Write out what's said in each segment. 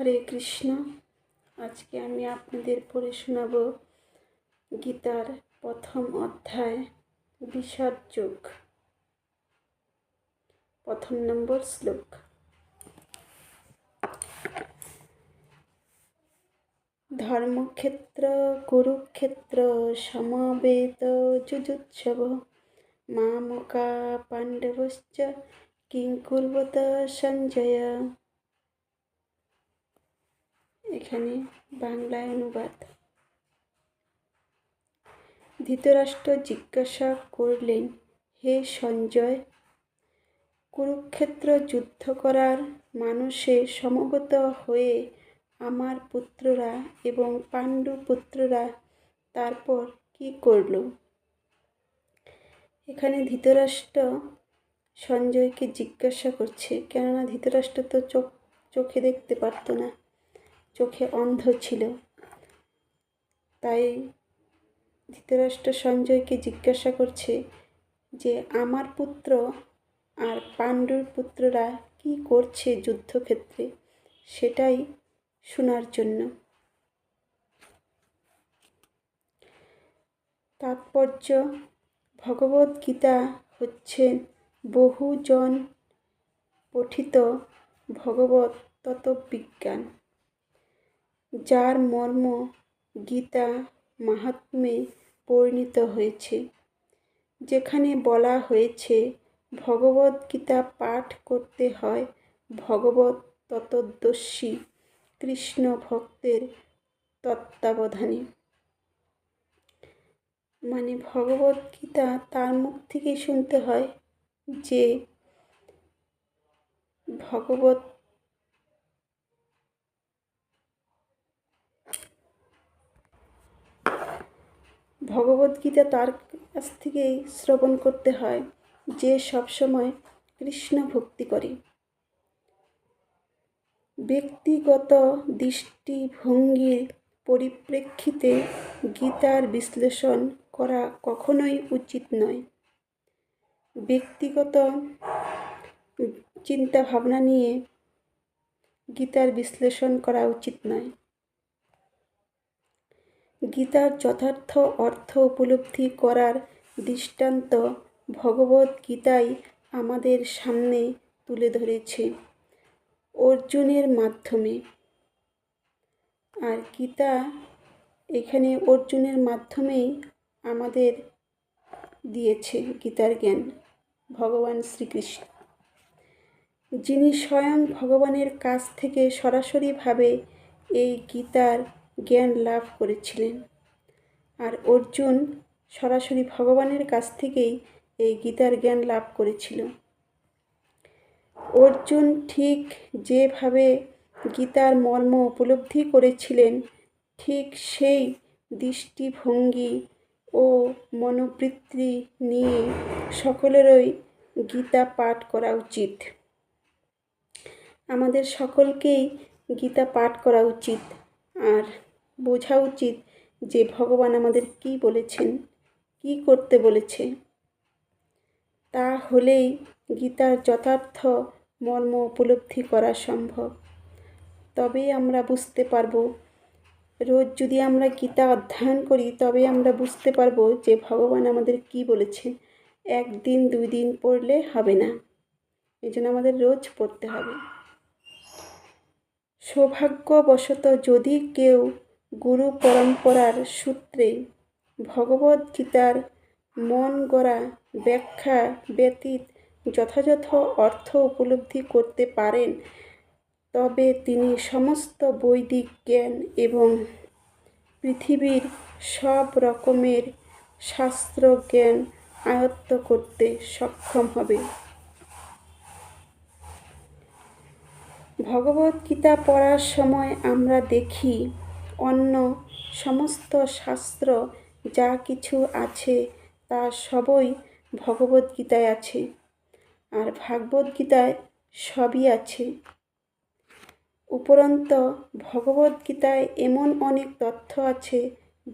হরে কৃষ্ণ। আজকে আমি আপনাদের পড়ে শোনাব গীতার প্রথম অধ্যায়, বিষাদ যোগ। প্রথম নম্বর শ্লোক। ধর্মক্ষেত্র, কুরুক্ষেত্র, সমবেত যুজুৎসব, মামকা পাণ্ডবশ্চ কিং সঞ্জয়। এখানে বাংলায় অনুবাদ। ধৃতরাষ্ট্র জিজ্ঞাসা করলেন, হে সঞ্জয়, কুরুক্ষেত্র যুদ্ধ করার মানুষে সমবেত হয়ে আমার পুত্ররা এবং পাণ্ডু পুত্ররা তারপর কি করল? এখানে ধৃতরাষ্ট্র সঞ্জয়কে জিজ্ঞাসা করছে, কেননা ধৃতরাষ্ট্র তো চোখ, চোখে দেখতে পারতো না। চোখে অন্ধ ছিল। তাই ধৃতরাষ্ট্র সঞ্জয়কে জিজ্ঞাসা করছে যে, আমার পুত্র আর পাণ্ডুর পুত্ররা কি করছে যুদ্ধক্ষেত্রে? সেটাই শোনার জন্য। তাৎপর্য গীতা হচ্ছে বহুজন পঠিত ভগবত তত্ত্ববিজ্ঞান। যার মর্ম গীতা মাহাত্মে পরিণত হয়েছে। যেখানে বলা হয়েছে ভগবদ্গীতা পাঠ করতে হয় ভগবত তত্ত্বদর্শী কৃষ্ণ ভক্তের তত্ত্বাবধানে। মানে ভগবদ্গীতা তার মুখ থেকেই শুনতে হয় যে ভগবত ভগবদ্গীতা তার কাছ থেকেই শ্রবণ করতে হয়, যে সবসময় কৃষ্ণ ভক্তি করে। ব্যক্তিগত দৃষ্টিভঙ্গির পরিপ্রেক্ষিতে গীতার বিশ্লেষণ করা কখনোই উচিত নয়। ব্যক্তিগত চিন্তা ভাবনা নিয়ে গীতার বিশ্লেষণ করা উচিত নয়। গীতার যথার্থ অর্থ উপলব্ধি করার দৃষ্টান্ত ভগবত গীতাই আমাদের সামনে তুলে ধরেছে। অর্জুনের মাধ্যমে। আর গীতা এখানে অর্জুনের মাধ্যমেই আমাদের দিয়েছে গীতার জ্ঞান, ভগবান শ্রীকৃষ্ণ। যিনি স্বয়ং ভগবানের কাছ থেকে সরাসরিভাবে এই গীতার জ্ঞান লাভ করেছিলেন। আর অর্জুন সরাসরি ভগবানের কাছ থেকেই এই গীতার জ্ঞান লাভ করেছিল। অর্জুন ঠিক যেভাবে গীতার মর্ম উপলব্ধি করেছিলেন, ঠিক সেই দৃষ্টিভঙ্গি ও মনোবৃত্তি নিয়ে সকলেরই গীতা পাঠ করা উচিত। আমাদের সকলকেই গীতা পাঠ করা উচিত। আর বোঝা উচিত যে ভগবান আমাদের কি বলেছেন, কি করতে বলেছে। তা হলেই গীতার যথার্থ মর্ম উপলব্ধি করা সম্ভব। তবেই আমরা বুঝতে পারব, রোজ যদি আমরা গীতা অধ্যয়ন করি, তবে আমরা বুঝতে পারব যে ভগবান আমাদের কি বলেছেন। একদিন, দুই দিন পড়লে হবে না। এই জন্য আমাদের রোজ পড়তে হবে। সৌভাগ্যবশত যদি কেউ গুরু পরম্পরার সূত্রে ভগবদ্গীতার মন গড়া ব্যাখ্যা ব্যতীত যথাযথ অর্থ উপলব্ধি করতে পারেন, তবে তিনি সমস্ত বৈদিক জ্ঞান এবং পৃথিবীর সব রকমের শাস্ত্র জ্ঞান আয়ত্ত করতে সক্ষম হবে। ভগবদ্গীতা পড়ার সময় আমরা দেখি অন্য সমস্ত শাস্ত্র যা কিছু আছে, তা সবই ভগবদ্গীতায় আছে আর ভাগবদ্গীতায় সবই আছে। উপরন্ত ভগবদ্গীতায় এমন অনেক তথ্য আছে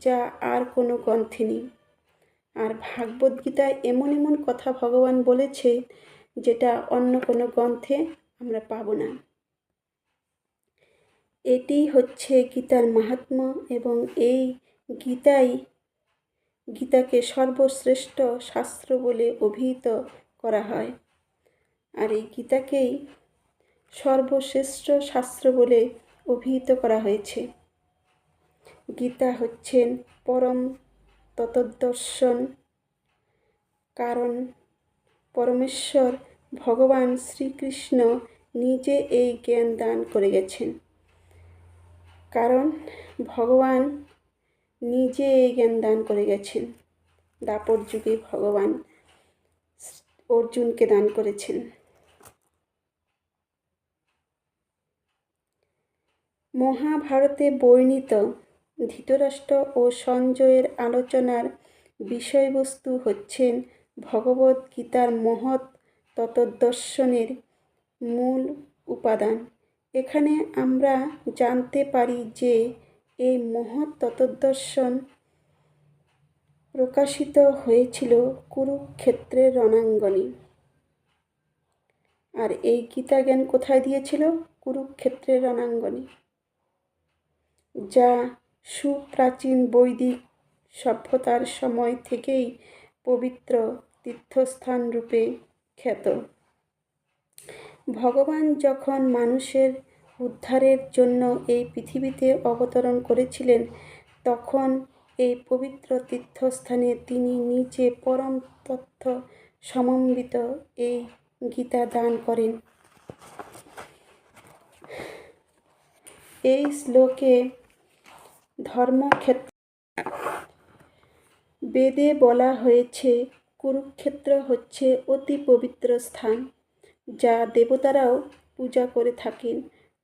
যা আর কোনো গ্রন্থে নেই। আর ভাগবদ্গীতায় এমন এমন কথা ভগবান বলেছে যেটা অন্য কোনো গ্রন্থে আমরা পাবো না। এটি হচ্ছে গীতার মাহাত্ম্য এবং এই গীতাই গীতাকে সর্বশ্রেষ্ঠ শাস্ত্র বলে অভিহিত করা হয়। আর এই গীতাকেই সর্বশ্রেষ্ঠ শাস্ত্র বলে অভিহিত করা হয়েছে। গীতা হচ্ছেন পরম তত্ত্বদর্শন, কারণ পরমেশ্বর ভগবান শ্রীকৃষ্ণ নিজে এই জ্ঞান দান করে গেছেন। কারণ ভগবান নিজে এই জ্ঞান দান করে গেছেন। দাপর যুগে ভগবান অর্জুনকে দান করেছেন। মহাভারতে বর্ণিত ধৃতরাষ্ট্র ও সঞ্জয়ের আলোচনার বিষয়বস্তু হচ্ছেন ভগবদ গীতার মহৎ তত্ত্বদর্শনের মূল উপাদান। এখানে আমরা জানতে পারি যে এই মহৎ তত্ত্বদর্শন প্রকাশিত হয়েছিল কুরুক্ষেত্রের রণাঙ্গনে। আর এই গীতা জ্ঞান কোথায় দিয়েছিল? কুরুক্ষেত্রের রণাঙ্গনে। যা সুপ্রাচীন বৈদিক সভ্যতার সময় থেকেই পবিত্র তীর্থস্থান রূপে খ্যাত। ভগবান যখন মানুষের উদ্ধারের জন্য এই পৃথিবীতে অবতরণ করেছিলেন, তখন এই পবিত্র তীর্থস্থানে তিনি নিজে পরম তথ্য সমন্বিত এই গীতা দান করেন। এই শ্লোকে ধর্মক্ষেত্র বেদে বলা হয়েছে, কুরুক্ষেত্র হচ্ছে অতি পবিত্র স্থান। যা দেবতারাও পূজা করে থাকেন।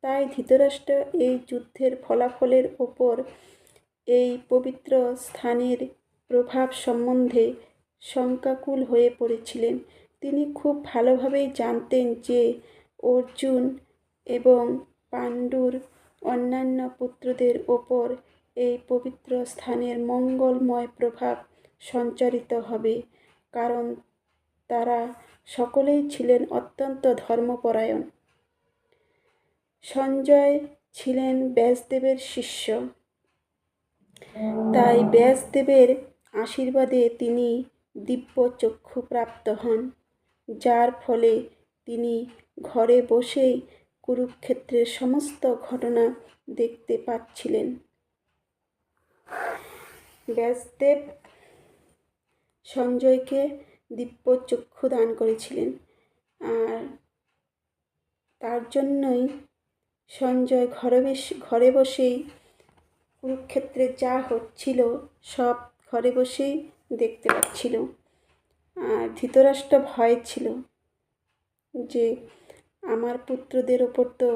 তাই ধৃতরাষ্ট্র এই যুদ্ধের ফলাফলের ওপর এই পবিত্র স্থানের প্রভাব সম্বন্ধে শঙ্কাকুল হয়ে পড়েছিলেন। তিনি খুব ভালোভাবেই জানতেন যে অর্জুন এবং পাণ্ডুর অন্যান্য পুত্রদের ওপর এই পবিত্র স্থানের মঙ্গলময় প্রভাব সঞ্চারিত হবে। কারণ তারা সকলেই ছিলেন অত্যন্ত ধর্মপরায়ণ। সঞ্জয় ছিলেন ব্যাসদেবের শিষ্য। তাই ব্যাসদেবের আশীর্বাদে তিনি দিব্য চক্ষু প্রাপ্ত হন, যার ফলে তিনি ঘরে বসেই কুরুক্ষেত্রের সমস্ত ঘটনা দেখতে পাচ্ছিলেন। ব্যাসদেব সঞ্জয়কে দিব্য চক্ষু দান করেছিলেন। আর তার জন্যই সঞ্জয় ঘরে বেশ, ঘরে বসেই কুরুক্ষেত্রে যা হচ্ছিল সব ঘরে বসেই দেখতে পাচ্ছিল। আর ধৃতরাষ্ট্র ভয় ছিল যে আমার পুত্রদের ওপর তো,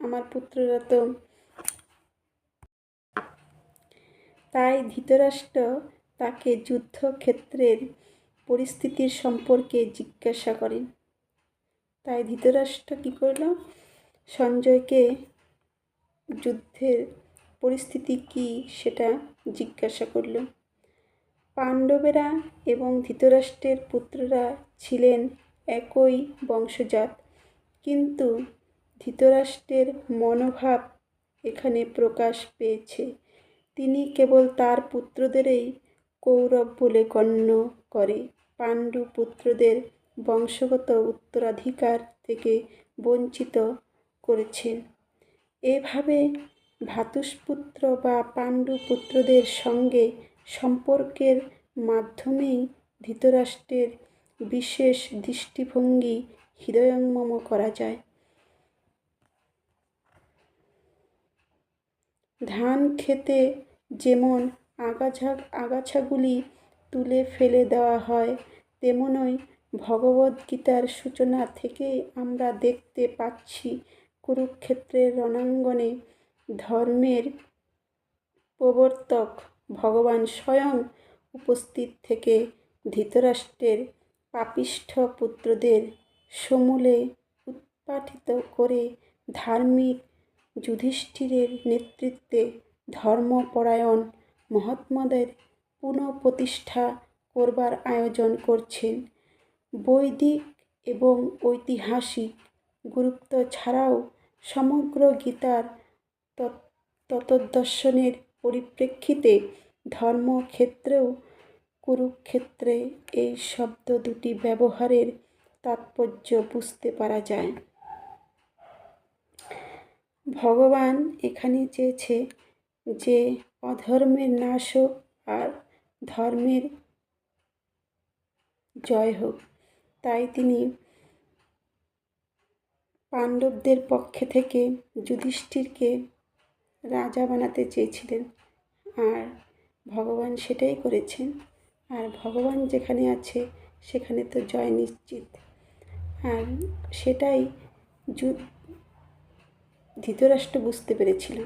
আমার পুত্ররা তো তাই ধৃতরাষ্ট্র তাকে যুদ্ধক্ষেত্রের পরিস্থিতির সম্পর্কে জিজ্ঞাসা করেন। তাই ধৃতরাষ্ট্র কী করল? সঞ্জয়কে যুদ্ধের পরিস্থিতি কি সেটা জিজ্ঞাসা করল। পাণ্ডবেরা এবং ধৃতরাষ্ট্রের পুত্ররা ছিলেন একই বংশজাত, কিন্তু ধৃতরাষ্ট্রের মনোভাব এখানে প্রকাশ পেয়েছে। তিনি কেবল তার পুত্রদেরই কৌরব বলে গণ্য করে। পাণ্ডু পুত্রদের বংশগত উত্তরাধিকার থেকে বঞ্চিত করেছেন। এভাবে ভ্রাতুষ্পুত্র বা পাণ্ডু পুত্রদের সঙ্গে সম্পর্কের মাধ্যমেই ধৃতরাষ্ট্রের বিশেষ দৃষ্টিভঙ্গি হৃদয়ঙ্গম করা যায়। ধান খেতে যেমন আগাছা, আগাছাগুলি তুলে ফেলে দেওয়া হয়। তেমনই ভগবদ্গীতার সূচনা থেকেই আমরা দেখতে পাচ্ছি কুরুক্ষেত্রের রণাঙ্গনে ধর্মের প্রবর্তক ভগবান স্বয়ং উপস্থিত থেকে ধৃতরাষ্ট্রের পাপিষ্ঠ পুত্রদের সমূলে উৎপাটিত করে ধার্মিক যুধিষ্ঠিরের নেতৃত্বে ধর্মপরায়ণ মহাত্মাদের পুনঃপ্রতিষ্ঠা করবার আয়োজন করছেন। বৈদিক এবং ঐতিহাসিক গুরুত্ব ছাড়াও সমগ্র গীতার ততদর্শনের পরিপ্রেক্ষিতে ধর্মক্ষেত্রেও কুরুক্ষেত্রে এই শব্দ দুটি ব্যবহারের তাৎপর্য বুঝতে পারা যায়। ভগবান এখানে চেয়েছে যে, অধর্মের নাশ আর ধর্মের জয় হোক। তাই তিনি পাণ্ডবদের পক্ষে থেকে যুধিষ্ঠিরকে রাজা বানাতে চেয়েছিলেন। আর ভগবান সেটাই করেছেন। আর ভগবান যেখানে আছে, সেখানে তো জয় নিশ্চিত। আর সেটাই ধৃতরাষ্ট্র বুঝতে পেরেছিল।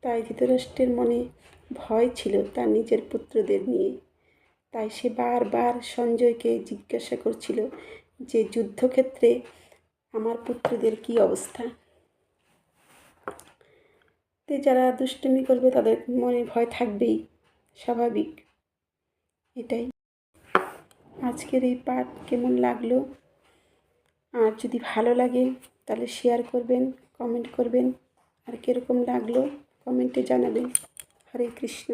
তাই ধৃতরাষ্ট্রের মনে ভয় ছিল তার নিজের পুত্রদের নিয়ে। তাই সে বারবার সঞ্জয়কে জিজ্ঞাসা করছিল যে, যুদ্ধক্ষেত্রে আমার পুত্রদের কী অবস্থা? তে যারা দুষ্টুমি করবে তাদের মনে ভয় থাকবেই, স্বাভাবিক। এটাই। আজকের এই পাঠ কেমন লাগল? আর যদি ভালো লাগে, তাহলে শেয়ার করবেন কমেন্ট করবেন। আর কীরকম লাগল কমেন্টে জানাবেন। হরে কৃষ্ণ